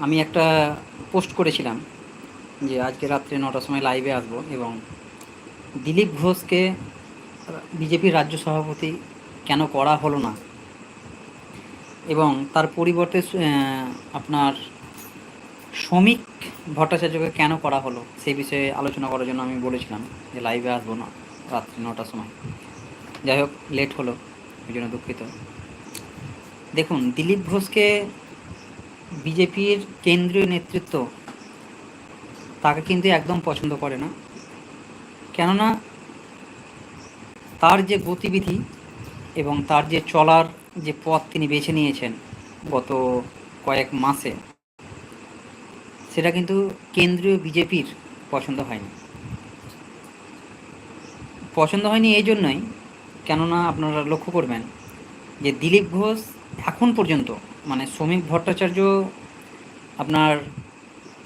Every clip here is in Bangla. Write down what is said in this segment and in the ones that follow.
আমি একটা পোস্ট করেছিলাম যে আজকে রাত্রে নটার সময় লাইভে আসব এবং দিলীপ ঘোষকে বিজেপির রাজ্য সভাপতি কেন করা হলো না? এবং তার পরিবর্তে আপনার শ্রমিক ভট্টাচার্যকে কেন করা হলো সেই বিষয়ে আলোচনা করার জন্য আমি বলেছিলাম যে লাইভে আসব না রাত্রি নটার সময়। যাই হোক লেট হলো, ওই জন্য দুঃখিত। দেখুন, দিলীপ ঘোষকে বিজেপির কেন্দ্রীয় নেতৃত্ব তাকে কিন্তু একদম পছন্দ করে না। কেননা তার যে গতিবিধি এবং তার যে চলার যে পথ তিনি বেছে নিয়েছেন গত কয়েক মাসে, সেটা কিন্তু কেন্দ্রীয় বিজেপির পছন্দ হয়নি। পছন্দ হয়নি এই জন্যই, কেননা আপনারা লক্ষ্য করবেন যে দিলীপ ঘোষ এখন পর্যন্ত মানে শ্রমিক ভট্টাচার্য আপনার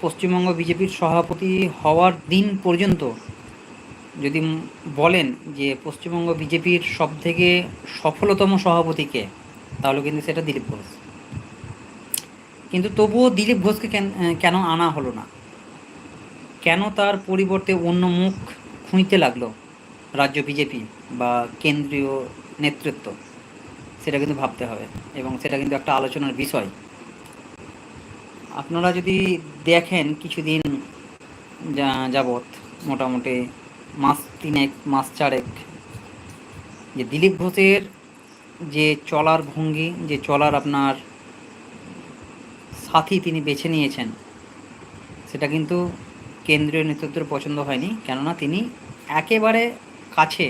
পশ্চিমবঙ্গ বিজেপির সভাপতি হওয়ার দিন পর্যন্ত যদি বলেন যে পশ্চিমবঙ্গ বিজেপির সব থেকে সফলতম সভাপতিকে তাহলে কিন্তু সেটা দিলীপ ঘোষ। কিন্তু তবুও দিলীপ ঘোষকে কেন- কেন আনা হলো না? কেন তার পরিবর্তে অন্য মুখ খুঁজতে লাগল রাজ্য বিজেপি বা কেন্দ্রীয় নেতৃত্ব? সেটা কিন্তু ভাবতে হবে এবং সেটা কিন্তু একটা আলোচনার বিষয়। আপনারা যদি দেখেন কিছুদিন যাবৎ মোটামুটি মাস তিনেক, মাস চারেক, যে দিলীপ ঘোষের যে চলার ভঙ্গি, যে চলার আপনার সাথী তিনি বেছে নিয়েছেন, সেটা কিন্তু কেন্দ্রীয় নেতৃত্বের পছন্দ হয়নি। কেননা তিনি একেবারে কাছে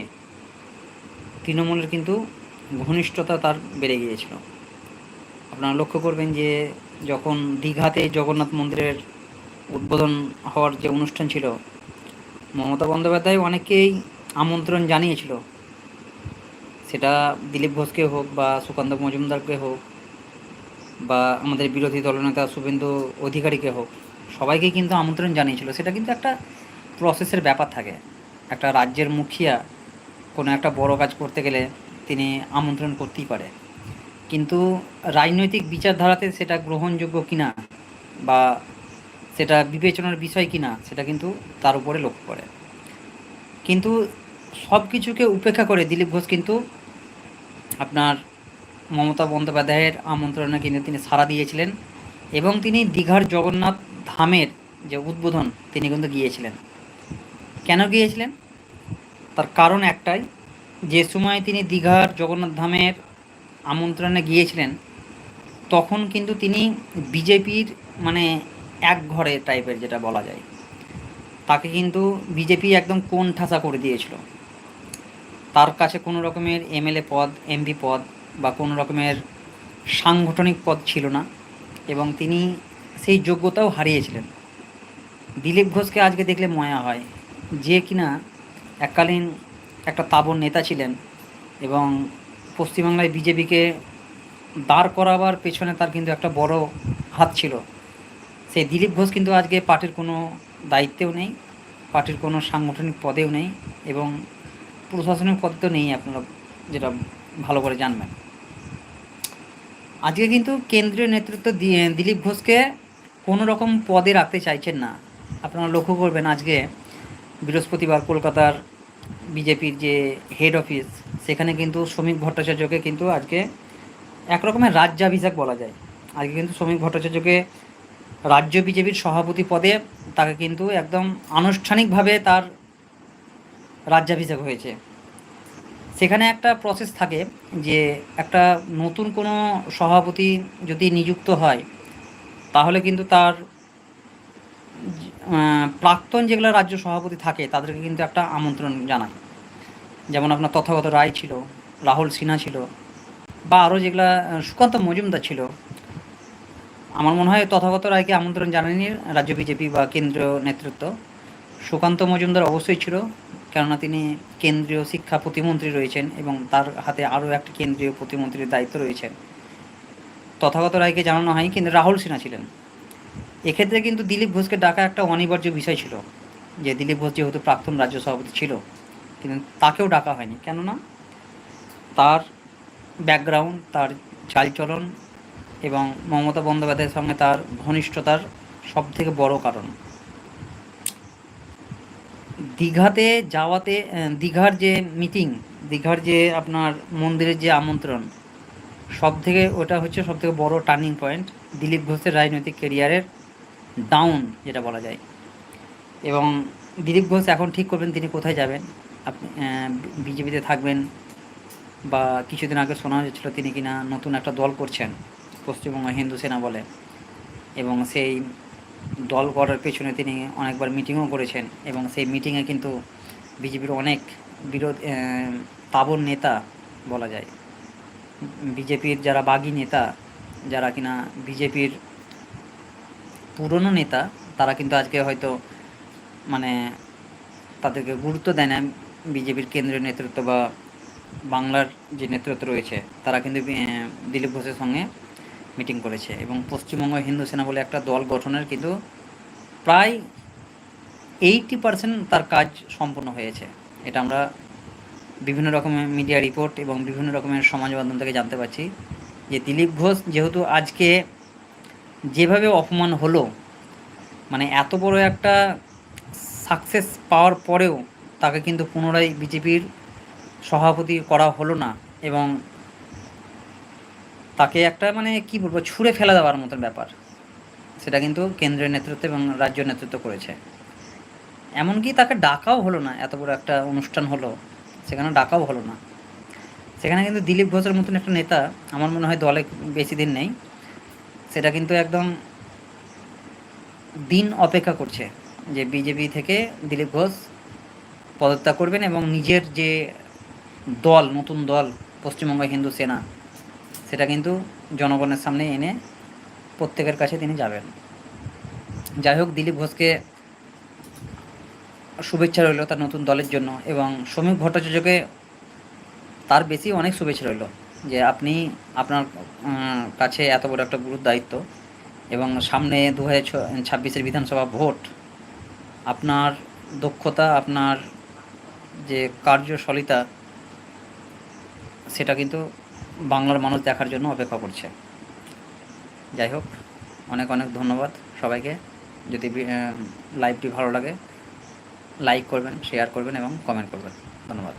তৃণমূলের কিন্তু ঘনিষ্ঠতা তার বেড়ে গিয়েছিল। আপনারা লক্ষ্য করবেন যে, যখন দীঘাতে জগন্নাথ মন্দিরের উদ্বোধন হওয়ার যে অনুষ্ঠান ছিল, মমতা বন্দ্যোপাধ্যায় অনেকেই আমন্ত্রণ জানিয়েছিল। সেটা দিলীপ ঘোষকে হোক বা সুকান্ত মজুমদারকে হোক বা আমাদের বিরোধী দলনেতা শুভেন্দু অধিকারীকে হোক, সবাইকে কিন্তু আমন্ত্রণ জানিয়েছিল। সেটা কিন্তু একটা প্রসেসের ব্যাপার থাকে। একটা রাজ্যের মুখিয়া কোনো একটা বড় কাজ করতে গেলে তিনি আমন্ত্রণ করতেই পারে। কিন্তু রাজনৈতিক বিচারধারাতে সেটা গ্রহণযোগ্য কিনা বা সেটা বিবেচনার বিষয় কিনা, সেটা কিন্তু তার উপরে লক্ষ্য করে। কিন্তু সব কিছুকে উপেক্ষা করে দিলীপ ঘোষ কিন্তু আপনার মমতা বন্দ্যোপাধ্যায়ের আমন্ত্রণে কিন্তু তিনি সাড়া দিয়েছিলেন এবং তিনি দীঘার জগন্নাথ ধামের যে উদ্বোধন, তিনি কিন্তু গিয়েছিলেন। কেন গিয়েছিলেন? তার কারণ একটাই যে সময় তিনি দীঘার জগন্নাথ ধামের আমন্ত্রণে গিয়েছিলেন, তখন কিন্তু তিনি বিজেপির মানে এক ঘরে টাইপের যেটা বলা যায়, তাকে কিন্তু বিজেপি একদম কোণ ঠাসা করে দিয়েছিল। তার কাছে কোনো রকমের এমএলএ পদ এমপি পদ বা কোনো রকমের সাংগঠনিক পদ ছিল না এবং তিনি সেই যোগ্যতাও হারিয়েছিলেন। দিলীপ ঘোষকে আজকে দেখলে ময়া হয় যে কিনা এককালীন একটা তাবর নেতা ছিলেন এবং পশ্চিমবাংলায় বিজেপিকে দাঁড় করাবার পেছনে তার কিন্তু একটা বড় হাত ছিল। সেই দিলীপ ঘোষ কিন্তু আজকে পার্টির কোনো দায়িত্বেও নেই, পার্টির কোনো সাংগঠনিক পদেও নেই এবং প্রশাসনিক পদ তো নেই আপনারা যেটা ভালো করে জানবেন। আজকে কিন্তু কেন্দ্রীয় নেতৃত্ব দিলীপ ঘোষকে কোনো রকম পদে রাখতে চাইছেন না। আপনারা লক্ষ্য করবেন আজকে বৃহস্পতিবার কলকাতার বিজেপির যে হেড অফিস সেখানে কিন্তু শ্রমিক ভট্টাচার্যকে কিন্তু আজকে একরকমের রাজ্যাভিষেক বলা যায়। আজকে কিন্তু শ্রমিক ভট্টাচার্যকে রাজ্য বিজেপির সভাপতি পদে তাকে কিন্তু একদম আনুষ্ঠানিকভাবে তার রাজ্যাভিষেক হয়েছে। সেখানে একটা প্রসেস থাকে যে একটা নতুন কোনো সভাপতি যদি নিযুক্ত হয়, তাহলে কিন্তু তার প্রাক্তন যেগুলো রাজ্য সভাপতি থাকে, তাদেরকে কিন্তু একটা আমন্ত্রণ জানায় যেমন আপনার তথাগত রায় ছিল, রাহুল সিনহা ছিল, বা আরও যেগুলা সুকান্ত মজুমদার ছিল। আমার মনে হয় তথাগত রায়কে আমন্ত্রণ জানায়নি রাজ্য বিজেপি বা কেন্দ্রীয় নেতৃত্ব। সুকান্ত মজুমদার অবশ্যই ছিল, কেননা তিনি কেন্দ্রীয় শিক্ষা প্রতিমন্ত্রী রয়েছেন এবং তার হাতে আরও একটি কেন্দ্রীয় প্রতিমন্ত্রীর দায়িত্ব রয়েছেন তথাগত রায়কে জানানো হয় কিন্তু রাহুল সিনহা ছিলেন। এক্ষেত্রে কিন্তু দিলীপ ঘোষকে ডাকা একটা অনিবার্য বিষয় ছিল, যে দিলীপ ঘোষ যেহেতু প্রাক্তন রাজ্য সভাপতি ছিল, কিন্তু তাকেও ডাকা হয়নি। কেননা তার ব্যাকগ্রাউন্ড তার চালচলন এবং মমতা বন্দ্যোপাধ্যায়ের সঙ্গে তার ঘনিষ্ঠতার সব থেকে বড় কারণ। দীঘাতে যাওয়াতে দীঘার যে মিটিং দীঘার যে আপনার মন্দিরের যে আমন্ত্রণ সব থেকে ওটা হচ্ছে সব থেকে বড় টার্নিং পয়েন্ট দিলীপ ঘোষের রাজনৈতিক কেরিয়ারের ডাউন যেটা বলা যায়। এবং দিলীপ ঘোষ এখন ঠিক করবেন তিনি কোথায় যাবেন। আপনি বিজেপিতে থাকবেন বা কিছুদিন আগে শোনা হয়েছিল তিনি কিনা নতুন একটা দল করছেন, পশ্চিমবঙ্গ হিন্দু সেনা বলে। এবং সেই দল করার পেছনে তিনি অনেকবার মিটিংও করেছেন এবং সেই মিটিংয়ে কিন্তু বিজেপির অনেক বিরোধ তাবর নেতা বলা যায়। বিজেপির যারা বাগী নেতা, যারা কিনা বিজেপির পুরনো নেতা, তারা কিন্তু আজকে হয়তো মানে তাদেরকে গুরুত্ব দেয় না। বিজেপির কেন্দ্রীয় নেতৃত্ব বা বাংলার যে নেতৃত্ব রয়েছে, তারা কিন্তু দিলীপ ঘোষের সঙ্গে মিটিং করেছে। এবং পশ্চিমবঙ্গ হিন্দু সেনা বলে একটা দল গঠনের কিন্তু প্রায় এইটি পার্সেন্ট তার কাজ সম্পূর্ণ হয়েছে। এটা আমরা বিভিন্ন রকমের মিডিয়া রিপোর্ট এবং বিভিন্ন রকমের সমাজ মাধ্যম থেকে জানতে পারছি যে দিলীপ ঘোষ যেহেতু আজকে যেভাবে অপমান হলো মানে এত বড় একটা সাকসেস পাওয়ার পরেও তাকে কিন্তু পুনরায় বিজেপির সভাপতি করা হলো না এবং তাকে একটা মানে কি বলব, ছুঁড়ে ফেলা দেওয়ার মতন ব্যাপার। সেটা কিন্তু কেন্দ্রীয় নেতৃত্ব এবং রাজ্য নেতৃত্ব করেছে। এমনকি তাকে ডাকাও হলো না, এত বড় একটা অনুষ্ঠান হলো, সেখানে ডাকাও হলো না। সেখানে কিন্তু দিলীপ ঘোষের মতন একটা নেতা, আমার মনে হয় দলে বেশি দিন নেই সেটা কিন্তু একদম দিন অপেক্ষা করছে যে বিজেপি থেকে দিলীপ ঘোষ পদত্যাগ করবেন এবং নিজের যে দল, নতুন দল, পশ্চিমবঙ্গ হিন্দু সেনা, সেটা কিন্তু জনগণের সামনে এনে প্রত্যেকের কাছে তিনি যাবেন। যাই হোক, দিলীপ ঘোষকে শুভেচ্ছা রইল তার নতুন দলের জন্য এবং শ্রমিক ভট্টাচার্যকে তার বেশি অনেক শুভেচ্ছা রইল। যে আপনি আপনার কাছে এত বড় একটা গুরুত্ব দায়িত্ব এবং সামনে দু হাজার ছাব্বিশের বিধানসভা ভোট, আপনার দক্ষতা, আপনার যে কার্যশলিতা, সেটা কিন্তু বাংলার মানুষ দেখার জন্য অপেক্ষা করছে। যাই হোক, অনেক অনেক ধন্যবাদ সবাইকে। যদি লাইভটি ভালো লাগে, লাইক করবেন, শেয়ার করবেন এবং কমেন্ট করবেন। ধন্যবাদ।